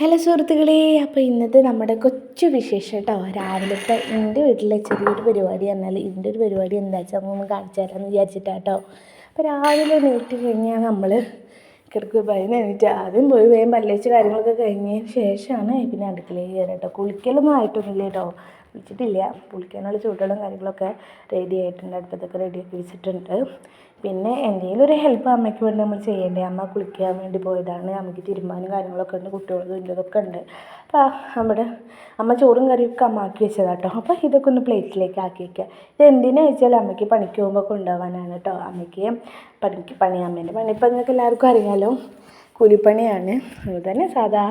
Hello സുഹൃത്തുക്കളെ അപ്പോൾ ഇന്നത്തെ നമ്മുടെ കൊച്ചു വിശേഷം കേട്ടോ രാവിലത്തെ എന്റെ വീട്ടിലെ ചെറിയൊരു പരിപാടി എന്നാൽ ഇതിന്റെ ഒരു പരിപാടി എന്താ വെച്ചാൽ നമ്മൾ കാണിച്ചു തരാമെന്ന് വിചാരിച്ചിട്ടാട്ടോ അപ്പോൾ രാവിലെ എണീറ്റ് കഴിഞ്ഞാൽ നമ്മൾ കിടക്കുക ഭയം എണീറ്റ് ആദ്യം പോയി വേഗം പല്ലേച്ച് കാര്യങ്ങളൊക്കെ കഴിഞ്ഞതിന് ശേഷമാണ് പിന്നെ അടുക്കളയിൽ കയറുക കേട്ടോ കുളിക്കലൊന്നും ആയിട്ടൊന്നുമില്ല കേട്ടോ കുളിച്ചിട്ടില്ല. കുളിക്കാനുള്ള ചൂടുകളും കാര്യങ്ങളൊക്കെ റെഡി ആയിട്ടുണ്ട്. അടുപ്പത്തൊക്കെ റെഡിയാക്കി വെച്ചിട്ടുണ്ട്. പിന്നെ എന്തെങ്കിലും ഒരു ഹെൽപ്പ് അമ്മയ്ക്ക് വേണ്ടി നമ്മൾ ചെയ്യേണ്ടേ? അമ്മ കുളിക്കാൻ വേണ്ടി പോയതാണ്. അമ്മയ്ക്ക് തിരുമ്മാനും കാര്യങ്ങളൊക്കെ ഉണ്ട് കുട്ടികളും ഇതൊക്കെ ഉണ്ട്. അപ്പോൾ നമ്മുടെ അമ്മ ചോറും കറിയൊക്കെ അമ്മ ആക്കി വെച്ചതാണ് കേട്ടോ അപ്പോൾ ഇതൊക്കെ ഒന്ന് പ്ലേറ്റിലേക്ക് ആക്കി വയ്ക്കുക ഇത് എന്തിനാ വെച്ചാൽ അമ്മയ്ക്ക് പണിക്ക് പോകുമ്പോൾ കൊണ്ടുപോകാനാണ് കേട്ടോ അമ്മയ്ക്ക് പണിക്ക് പണി അമ്മേന്റെ പണി. ഇപ്പം നിങ്ങൾക്ക് എല്ലാവർക്കും അറിയാമല്ലോ കൂലിപ്പണിയാണ്. അതുതന്നെ സാധാ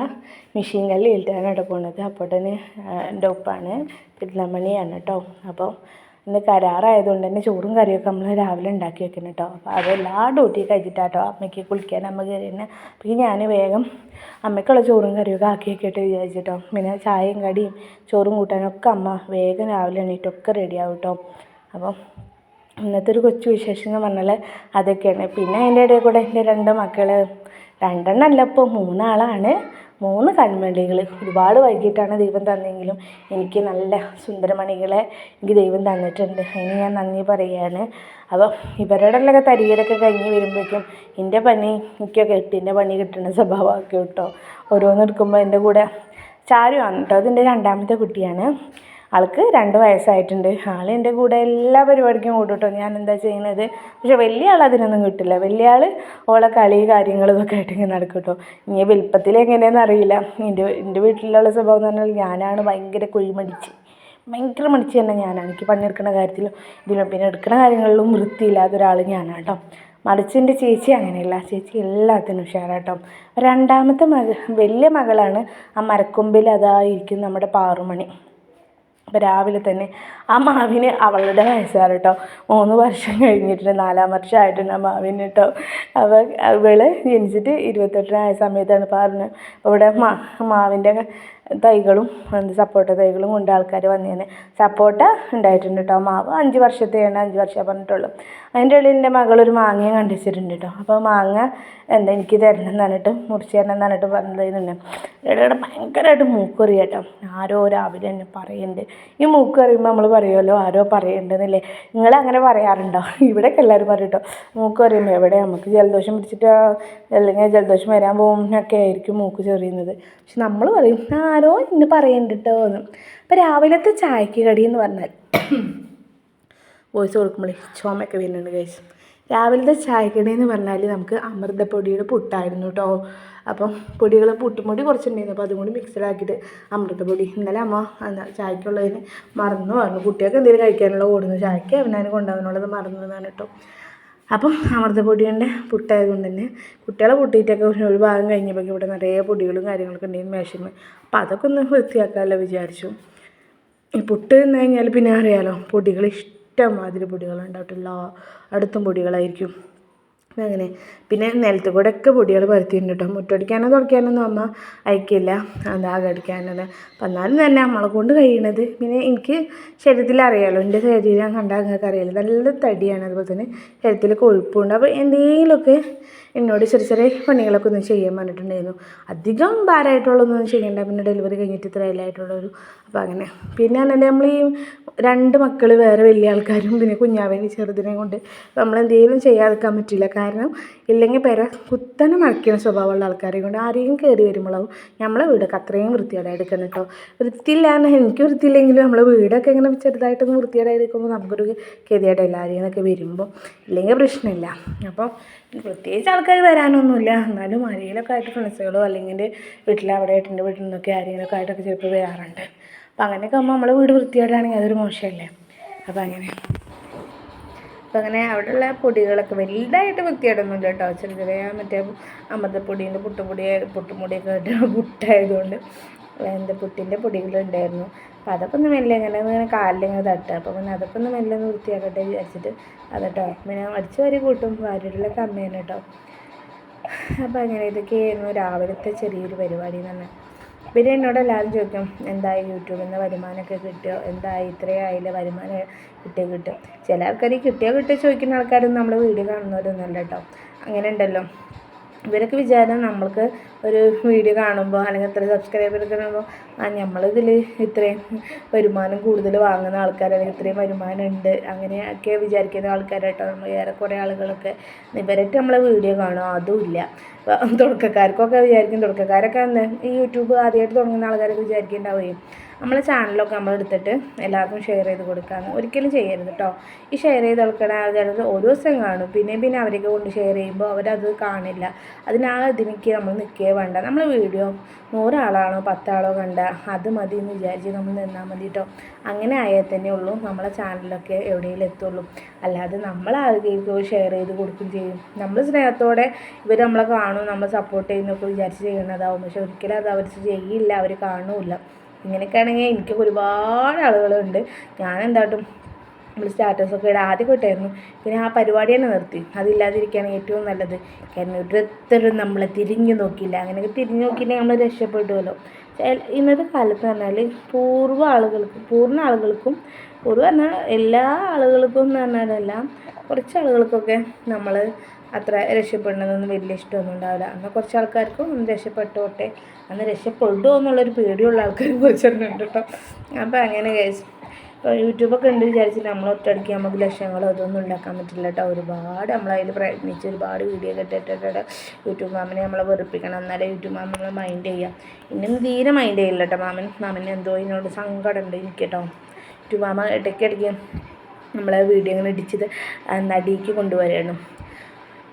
മെഷീൻ കല്ലിട്ടാണ് കേട്ടോ പോണത്. അപ്പോൾ തന്നെ എന്റെ ഒപ്പാണ് പിള്ളമണിയാണ് കേട്ടോ അപ്പോൾ ഇന്ന് കരാറായതുകൊണ്ട് തന്നെ ചോറും കറിയൊക്കെ നമ്മൾ രാവിലെ ഉണ്ടാക്കി വെക്കണം കേട്ടോ. അപ്പോൾ അതെല്ലാ ഡ്യൂട്ടി കഴിച്ചിട്ടാട്ടോ അമ്മയ്ക്ക് കുളിക്കാൻ അമ്മ കയറി തന്നെ അപ്പോൾ ഞാൻ വേഗം അമ്മയ്ക്കുള്ള ചോറും കറിയൊക്കെ ആക്കി വെക്കട്ടെ വിചാരിച്ചിട്ടോ പിന്നെ ചായയും കടിയും ചോറും കൂട്ടാനൊക്കെ അമ്മ വേഗം രാവിലെ എണീറ്റൊക്കെ റെഡിയാവും കേട്ടോ. അപ്പം ഇന്നത്തെ ഒരു കൊച്ചു വിശേഷം എന്ന് പറഞ്ഞാൽ അതൊക്കെയാണ്. പിന്നെ അതിന്റെ ഇടയിൽ കൂടെ എന്റെ രണ്ട് മക്കൾ രണ്ടെണ്ണം അല്ല ഇപ്പോൾ മൂന്നാളാണ്. മൂന്ന് കൺമണികൾ. ഒരുപാട് വൈകിട്ടാണ് ദൈവം തന്നെങ്കിലും എനിക്ക് നല്ല സുന്ദരമണികളെ എനിക്ക് ദൈവം തന്നിട്ടുണ്ട്. അതിന് ഞാൻ നന്ദി പറയുകയാണ്. അപ്പോൾ ഇവരോടുള്ളൊക്കെ തരികരൊക്കെ കഴിഞ്ഞ് വരുമ്പോഴേക്കും എന്റെ പണി എനിക്കൊക്കെ എട്ടിന്റെ പണി കിട്ടുന്ന സ്വഭാവമൊക്കെ കേട്ടോ. ഓരോന്ന് എടുക്കുമ്പോൾ എന്റെ കൂടെ ചാരുവാണ് കേട്ടോ. അതിന്റെ രണ്ടാമത്തെ കുട്ടിയാണ്. ആൾക്ക് രണ്ട് വയസ്സായിട്ടുണ്ട്. ആൾ എന്റെ കൂടെ എല്ലാ പരിപാടിക്കും കൂടും ഞാൻ എന്താ ചെയ്യുന്നത് പക്ഷെ വലിയ ആൾ അതിനൊന്നും കിട്ടില്ല. വലിയ ആൾ ഓളെ കളി കാര്യങ്ങളും ഇതൊക്കെ ആയിട്ട് ഇങ്ങനെ നടക്കും കേട്ടോ ഇനി വലുപ്പത്തിൽ എങ്ങനെയാണെന്ന് അറിയില്ല. എന്റെ എന്റെ വീട്ടിലുള്ള സ്വഭാവം എന്ന് പറഞ്ഞാൽ ഞാനാണ് ഭയങ്കര കുഴിമടിച്ച്. ഭയങ്കര മടിച്ച് തന്നെ ഞാനാണ്. എനിക്ക് പണിയെടുക്കുന്ന കാര്യത്തിലും ഇതിലും പിന്നെ എടുക്കുന്ന കാര്യങ്ങളിലും വൃത്തിയില്ലാത്ത ഒരാൾ ഞാനാണ് കേട്ടോ മറിച്ച് എന്റെ ചേച്ചി അങ്ങനെയല്ല. ചേച്ചി എല്ലാത്തിനും ഉഷാറാട്ടോ രണ്ടാമത്തെ മക വലിയ മകളാണ് ആ മരക്കൊമ്പിൽ അതായിരിക്കും നമ്മുടെ പാറുമണി. അപ്പോൾ രാവിലെ തന്നെ ആ മാവിന് അവളുടെ വയസ്സാണ് കേട്ടോ മൂന്ന് വർഷം കഴിഞ്ഞിട്ടുണ്ട് നാലാം വർഷമായിട്ടുണ്ട് ആ മാവിന് കേട്ടോ അപ്പോൾ ഇവൾ ജനിച്ചിട്ട് ഇരുപത്തെട്ടിനായ സമയത്താണ് പറഞ്ഞത്. ഇവിടെ മാ മാവിന്റെ തൈകളും എന്ത് സപ്പോട്ട തൈകളും കൊണ്ട് ആൾക്കാർ വന്നേനെ. സപ്പോട്ട ഉണ്ടായിട്ടുണ്ട് കേട്ടോ മാവ് അഞ്ച് വർഷത്തെയാണ് അഞ്ച് വർഷം പറഞ്ഞിട്ടുള്ളൂ. അതിന്റെ ഇടയിൽ എന്റെ മകളൊരു മാങ്ങയും കണ്ടിച്ചിട്ടുണ്ട് കേട്ടോ അപ്പോൾ മാങ്ങ എന്താ എനിക്ക് തരണം എന്നിട്ട് മുറിച്ച് തരണം എന്നിട്ട് പറഞ്ഞതെന്നുണ്ട് ഇടയുടെ ഭയങ്കരമായിട്ട് മൂക്കറി കേട്ടോ ആരോ രാവിലെ തന്നെ പറയുന്നുണ്ട് ഈ മൂക്കറിയുമ്പോൾ നമ്മൾ പറയുമല്ലോ ആരോ പറയുന്നുണ്ടെന്നില്ലേ നിങ്ങൾ അങ്ങനെ പറയാറുണ്ടോ? ഇവിടെയൊക്കെ എല്ലാവരും പറയും കേട്ടോ മൂക്കറിയുമ്പോൾ എവിടെ നമുക്ക് ജലദോഷം പിടിച്ചിട്ട് അല്ലെങ്കിൽ ജലദോഷം വരാൻ പോകുമ്പോഴൊക്കെ ആയിരിക്കും മൂക്ക് ചെറിയുന്നത്. പക്ഷെ നമ്മൾ പറയും ആരോ ഇന്ന് പറയുന്നുണ്ട് കേട്ടോ എന്ന്. അപ്പോൾ രാവിലത്തെ ചായക്ക് കടി എന്ന് പറഞ്ഞാൽ വോയിസ് കൊടുക്കുമ്പോഴേ ചുമയൊക്കെ വരുന്നുണ്ട് കഴിച്ച് രാവിലത്തെ ചായക്കടി എന്ന് പറഞ്ഞാൽ നമുക്ക് അമൃതപ്പൊടിയുടെ പുട്ടായിരുന്നു കേട്ടോ അപ്പം പൊടികൾ പുട്ടുപൊടി കുറച്ചുണ്ടായിരുന്നു. അപ്പോൾ അതും കൂടി മിക്സഡ് ആക്കിയിട്ട് അമൃതപ്പൊടി. ഇന്നലെ അമ്മ എന്താ ചായക്കുള്ളതിന് മറന്നു പറഞ്ഞു. കുട്ടികൾക്ക് എന്തെങ്കിലും കഴിക്കാനുള്ള ഓടുന്നു. ചായക്ക് അവനതിന് കൊണ്ടുപോകാനുള്ളത് മറന്നു എന്നാണ് കേട്ടോ അപ്പം അമൃതപ്പൊടിയുടെ പുട്ടായതുകൊണ്ട് തന്നെ കുട്ടികളെ പൊട്ടിയിട്ടൊക്കെ ഒരു ഭാഗം കഴിഞ്ഞപ്പോൾ ഇവിടെ നിറയെ പൊടികളും കാര്യങ്ങളൊക്കെ ഉണ്ടായിരുന്നു മേശമേ അപ്പോൾ അതൊക്കെ ഒന്ന് വൃത്തിയാക്കാമല്ലോ വിചാരിച്ചു. ഈ പുട്ട് എന്ന് കഴിഞ്ഞാൽ പിന്നെ അറിയാലോ പൊടികൾ ഇഷ്ടംമാതിരി പൊടികളുണ്ടാവട്ടില്ല അടുത്തും പൊടികളായിരിക്കും. അങ്ങനെ. പിന്നെ നിലത്ത് കൂടെ ഒക്കെ പൊടികൾ പരത്തിയിട്ടുണ്ട് കേട്ടോ മുറ്റടിക്കാനോ തുടയ്ക്കാനൊന്നും അമ്മ അയക്കില്ല. എന്താ അകടിക്കാനത്. അപ്പം എന്നാലും തന്നെ നമ്മളെ കൊണ്ട് കഴിയണത്. പിന്നെ എനിക്ക് ശരീരത്തിൽ അറിയാമല്ലോ എന്റെ ശരീരം കണ്ടാൽ നിങ്ങൾക്ക് അറിയാമല്ലോ നല്ല തടിയാണ്. അതുപോലെ തന്നെ ശരീരത്തിൽ കൊഴുപ്പുണ്ട്. അപ്പോൾ എന്തെങ്കിലുമൊക്കെ എന്നോട് ചെറിയ ചെറിയ പണികളൊക്കെ ഒന്ന് ചെയ്യാൻ പറഞ്ഞിട്ടുണ്ടായിരുന്നു. അധികം ഭാരമായിട്ടുള്ളതൊന്നും ചെയ്യണ്ട. പിന്നെ ഡെലിവറി കഴിഞ്ഞിട്ട് ഇത്ര ആയിട്ടുള്ളൊരു അപ്പോൾ അങ്ങനെ. പിന്നെ അങ്ങനെ നമ്മൾ ഈ രണ്ട് മക്കൾ വേറെ വലിയ ആൾക്കാരും പിന്നെ കുഞ്ഞാവേനെ ചെറുതിനെ കൊണ്ട് നമ്മൾ എന്തെങ്കിലും ചെയ്യാതിരിക്കാൻ പറ്റില്ല. കാരണം ഇല്ലെങ്കിൽ പേരെ കുത്തനെ മറക്കുന്ന സ്വഭാവമുള്ള ആൾക്കാരെ കൊണ്ട് ആരെയും കയറി വരുമ്പോഴാവും നമ്മളെ വീടൊക്കെ അത്രയും വൃത്തിയോടെ എടുക്കണം കേട്ടോ. വൃത്തിയില്ലാന്ന് എനിക്ക് വൃത്തിയില്ലെങ്കിലും നമ്മളെ വീടൊക്കെ ഇങ്ങനെ ചെറുതായിട്ടൊന്ന് വൃത്തിയോടെ എടുക്കുമ്പോൾ നമുക്കൊരു ഗതിയായിട്ട് എല്ലാവരെയും എന്നൊക്കെ വരുമ്പോൾ ഇല്ലെങ്കിൽ പ്രശ്നമില്ല. അപ്പോൾ പ്രത്യേകിച്ച് ആൾക്കാർ വരാനൊന്നുമില്ല. എന്നാലും ആരെങ്കിലുമൊക്കെ ആയിട്ട് ഫ്രണ്ട്സുകളോ അല്ലെങ്കിൽ വീട്ടിൽ അവിടെ ഏട്ടന്റെ വീട്ടിൽ നിന്നൊക്കെ ആരെങ്കിലുമൊക്കെ ആയിട്ടൊക്കെ ചിലപ്പോൾ വരാറുണ്ട്. അപ്പോൾ അങ്ങനെയൊക്കെ ആകുമ്പോൾ നമ്മളെ വീട് വൃത്തിയായിട്ടാണെങ്കിൽ അതൊരു മോശമല്ലേ? അപ്പോൾ അങ്ങനെ. അപ്പം അങ്ങനെ അവിടെയുള്ള പൊടികളൊക്കെ വലുതായിട്ട് വൃത്തിയായിട്ടൊന്നുമില്ല കേട്ടോ. ചെറിയ ചെറിയ മറ്റേ അമൃതപ്പൊടീന്റെ പുട്ടുപൊടി പുട്ടുപൊടിയൊക്കെ ഇട്ട് പുട്ടായതുകൊണ്ട് എന്താ പുട്ടിന്റെ പൊടികളുണ്ടായിരുന്നു. അപ്പോൾ അതൊക്കെ ഒന്ന് മെല്ലെ ഇങ്ങനെ ഇങ്ങനെ കാലിലിങ്ങനെ തട്ടുക. അപ്പോൾ പിന്നെ അതൊക്കെ ഒന്ന് മെല്ലെ ഒന്ന് വൃത്തിയാക്കട്ടെ വിചാരിച്ചിട്ട് അതട്ടോ. പിന്നെ അടിച്ച് വാരി കൂട്ടും. വാരിയിലൊക്കെ അമ്മയാണ് കേട്ടോ അപ്പോൾ അങ്ങനെ ഇതൊക്കെയായിരുന്നു രാവിലത്തെ ചെറിയൊരു പരിപാടി പറഞ്ഞാൽ പിന്നെ എന്നോട് എല്ലാവരും ചോദിക്കും എന്തായി യൂട്യൂബിൽ നിന്ന് വരുമാനമൊക്കെ കിട്ടിയോ എന്തായി ഇത്രയും ആയില്ലേ വരുമാനം കിട്ടിയോ കിട്ടും? ചില ആൾക്കാർ കിട്ടിയോ കിട്ടിയോ ചോദിക്കുന്ന ആൾക്കാരൊന്നും നമ്മൾ വീഡിയോ കാണുന്നവരൊന്നും അല്ല കേട്ടോ അങ്ങനെ ഉണ്ടല്ലോ. ഇവരൊക്കെ വിചാരം നമ്മൾക്ക് ഒരു വീഡിയോ കാണുമ്പോൾ അല്ലെങ്കിൽ ഇത്ര സബ്സ്ക്രൈബർ കാണുമ്പോൾ ആ നമ്മളിതിൽ ഇത്രയും വരുമാനം കൂടുതൽ വാങ്ങുന്ന ആൾക്കാർ അല്ലെങ്കിൽ ഇത്രയും വരുമാനം ഉണ്ട്. അങ്ങനെയൊക്കെ വിചാരിക്കുന്ന ആൾക്കാരായിട്ടോ നമ്മൾ ഏറെക്കുറെ ആളുകളൊക്കെ ഇവരൊക്കെ നമ്മളെ വീഡിയോ കാണും. അതുമില്ല തുടക്കക്കാർക്കൊക്കെ വിചാരിക്കും. തുടക്കക്കാരൊക്കെ ഈ യൂട്യൂബ് ആദ്യമായിട്ട് തുടങ്ങുന്ന ആൾക്കാരൊക്കെ വിചാരിക്കുന്നുണ്ടാവുകയും നമ്മളെ ചാനലൊക്കെ നമ്മൾ എടുത്തിട്ട് എല്ലാവർക്കും ഷെയർ ചെയ്ത് കൊടുക്കാമെന്ന് ഒരിക്കലും ചെയ്യരുത് കേട്ടോ ഈ ഷെയർ ചെയ്ത് കൊടുക്കണ ആൾക്കാർ ഓരോ ദിവസം കാണും. പിന്നെ പിന്നെ അവരൊക്കെ കൊണ്ട് ഷെയർ ചെയ്യുമ്പോൾ അവരത് കാണില്ല. അതിനാൽ അതിനേക്ക് നമ്മൾ നിൽക്കുകയോ വേണ്ട. നമ്മൾ വീഡിയോ നൂറാളാണോ പത്താളോ കണ്ട അത് മതി എന്ന് വിചാരിച്ച് നമ്മൾ നിന്നാൽ മതി കേട്ടോ അങ്ങനെ ആയാൽ തന്നെ ഉള്ളൂ നമ്മളെ ചാനലിലൊക്കെ എവിടെയെങ്കിലും എത്തുള്ളൂ. അല്ലാതെ നമ്മൾ ആളുകൾക്ക് ഷെയർ ചെയ്ത് കൊടുക്കും ചെയ്യും. നമ്മൾ സ്നേഹത്തോടെ ഇവർ നമ്മളെ കാണും നമ്മൾ സപ്പോർട്ട് ചെയ്യുന്നൊക്കെ വിചാരിച്ച് ചെയ്യുന്നതാവും. പക്ഷെ ഒരിക്കലും അത് അവർ ചെയ്യില്ല അവർ കാണൂല ഇങ്ങനെയൊക്കെ ആണെങ്കിൽ എനിക്ക് ഒരുപാട് ആളുകളുണ്ട്. ഞാൻ എന്താട്ടും നമ്മൾ സ്റ്റാറ്റസൊക്കെ ഇവിടെ ആദ്യം ഇട്ടായിരുന്നു. പിന്നെ ആ പരിപാടി തന്നെ നിർത്തി. അതില്ലാതിരിക്കുകയാണ് ഏറ്റവും നല്ലത്. കാരണം ഓരോരുത്തരും നമ്മളെ തിരിഞ്ഞു നോക്കിയില്ല. അങ്ങനെയൊക്കെ തിരിഞ്ഞു നോക്കിയില്ലെങ്കിൽ നമ്മൾ രക്ഷപ്പെടുമല്ലോ ഇന്നത്തെ കാലത്ത് പറഞ്ഞാൽ പൂർവ ആളുകൾക്ക് പൂർണ ആളുകൾക്കും പൂർവ എല്ലാ ആളുകൾക്കും എന്ന് പറഞ്ഞാലെല്ലാം കുറച്ച് ആളുകൾക്കൊക്കെ നമ്മൾ അത്ര രക്ഷപ്പെടുന്നതൊന്നും വലിയ ഇഷ്ടമൊന്നും ഉണ്ടാവില്ല. അന്ന് കുറച്ച് ആൾക്കാർക്കും ഒന്ന് രക്ഷപ്പെട്ടോട്ടെ. അന്ന് രക്ഷപ്പെടുമോ എന്നുള്ളൊരു പേടിയുള്ള ആൾക്കാർ കുറച്ചുണ്ട് കേട്ടോ. അപ്പോൾ അങ്ങനെ ഇപ്പോൾ യൂട്യൂബൊക്കെ ഉണ്ട് വിചാരിച്ചിട്ട് നമ്മൾ ഒറ്റയടിക്ക് നമുക്ക് ലക്ഷ്യങ്ങളോ അതൊന്നും ഉണ്ടാക്കാൻ പറ്റില്ല കേട്ടോ. ഒരുപാട് നമ്മളതിൽ പ്രയത്നിച്ച് ഒരുപാട് വീഡിയോ കെട്ടിട്ടിട്ട് യൂട്യൂബ് മാമനെ നമ്മളെ വെറുപ്പിക്കണം. എന്നാലേ യൂട്യൂബ് മാമൻ നമ്മളെ മൈൻഡ് ചെയ്യാം. ഇന്നും തീരെ മൈൻഡ് ചെയ്യില്ല കേട്ടോ മാമൻ. മാമന് എന്തോ ഇതിനോട് സങ്കടമുണ്ട്. എനിക്ക് കേട്ടോ യൂട്യൂബ് മാമ ഇടയ്ക്കിടയ്ക്ക് നമ്മളെ വീഡിയോ ഇങ്ങനെ ഇടിച്ചത് നടിക്ക് കൊണ്ടുവരികയാണ്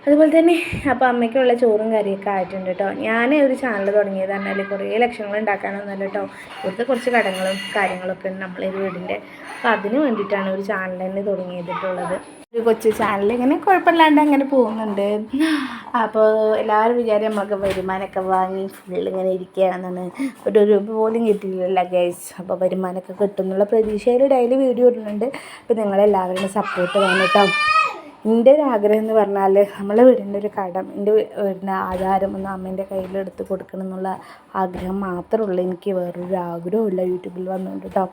അതുപോലെ തന്നെ അപ്പോൾ അമ്മയ്ക്കുള്ള ചോറും കറിയൊക്കെ ആയിട്ടുണ്ട് കേട്ടോ ഞാൻ ഒരു ചാനൽ തുടങ്ങിയത് പറഞ്ഞാൽ കുറേ ലക്ഷങ്ങൾ ഉണ്ടാക്കാനൊന്നുമല്ല കേട്ടോ ഇവിടുത്തെ കുറച്ച് കടങ്ങളും കാര്യങ്ങളൊക്കെ ഉണ്ട് നമ്മളെ വീടിന്റെ അപ്പോൾ അതിന് വേണ്ടിയിട്ടാണ് ഒരു ചാനൽ തന്നെ തുടങ്ങിയിട്ടുള്ളത് ഒരു കൊച്ചു ചാനൽ ഇങ്ങനെ കുഴപ്പമില്ലാണ്ട് അങ്ങനെ പോകുന്നുണ്ട്. അപ്പോൾ എല്ലാവരും വിചാരം നമുക്ക് വരുമാനമൊക്കെ വാങ്ങി ഫുള്ളിങ്ങനെ ഇരിക്കുകയാണെന്നാണ് ഒരു രൂപ പോലും കിട്ടിയില്ല ഗൈസ് അപ്പോൾ വരുമാനമൊക്കെ കിട്ടും എന്നുള്ള പ്രതീക്ഷയിൽ ഡെയിലി വീഡിയോ ഇടുന്നുണ്ട്. അപ്പോൾ നിങ്ങളെല്ലാവരുടെയും സപ്പോർട്ട് വേണം കേട്ടോ എന്റെ ഒരു ആഗ്രഹം എന്ന് പറഞ്ഞാൽ നമ്മളെ വീടിന്റെ ഒരു കടം എന്റെ വീടിന്റെ ആധാരം ഒന്ന് അമ്മേന്റെ കയ്യിലെടുത്ത് കൊടുക്കണം എന്നുള്ള ആഗ്രഹം മാത്രമേ ഉള്ളൂ. എനിക്ക് വേറൊരു ആഗ്രഹമില്ല യൂട്യൂബിൽ വന്നുകൊണ്ട് കേട്ടോ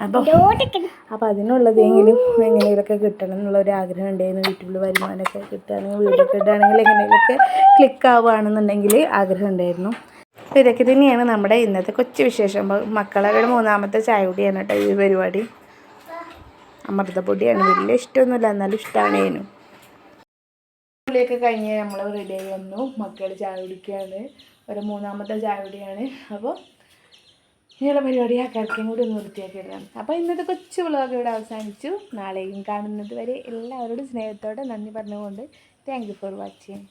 അപ്പോൾ അപ്പോൾ അതിനുള്ളതെങ്കിലും എങ്ങനെയൊക്കെ കിട്ടണം എന്നുള്ള ഒരു ആഗ്രഹം ഉണ്ടായിരുന്നു. യൂട്യൂബിൽ വരുമാനമൊക്കെ കിട്ടുകയാണെങ്കിൽ വീഡിയോ കിട്ടുകയാണെങ്കിൽ എങ്ങനെയൊക്കെ ക്ലിക്ക് ആവുകയാണെന്നുണ്ടെങ്കിൽ ആഗ്രഹം ഉണ്ടായിരുന്നു. അപ്പോൾ ഇതൊക്കെ തന്നെയാണ് നമ്മുടെ ഇന്നത്തെ കൊച്ചു വിശേഷം. മക്കളുടെ മൂന്നാമത്തെ ചായ കുടിയാണ് കേട്ടോ ഈ പരിപാടി. അമൃതപ്പൊടിയാണ് വലിയ ഇഷ്ടമൊന്നുമില്ല. എന്നാലും ഇഷ്ടമാണ് അതിനും പുള്ളിയൊക്കെ കഴിഞ്ഞ് നമ്മൾ റെഡിയായി വന്നു. മക്കൾ ചായ കുടിക്കുകയാണ്. ഒരു മൂന്നാമത്തെ ചായ കുടിയാണ് അപ്പോൾ ഇങ്ങനെയുള്ള പരിപാടി ആ ആക്കാർക്കും കൂടി ഒന്ന് വൃത്തിയാക്കിയിടാം അപ്പോൾ ഇന്നത്തെ കൊച്ചു വ്ളോഗ് ഇവിടെ അവസാനിച്ചു. നാളെയും കാണുന്നത് വരെ എല്ലാവരോടും സ്നേഹത്തോടെ നന്ദി പറഞ്ഞുകൊണ്ട് താങ്ക് ഫോർ വാച്ചിങ്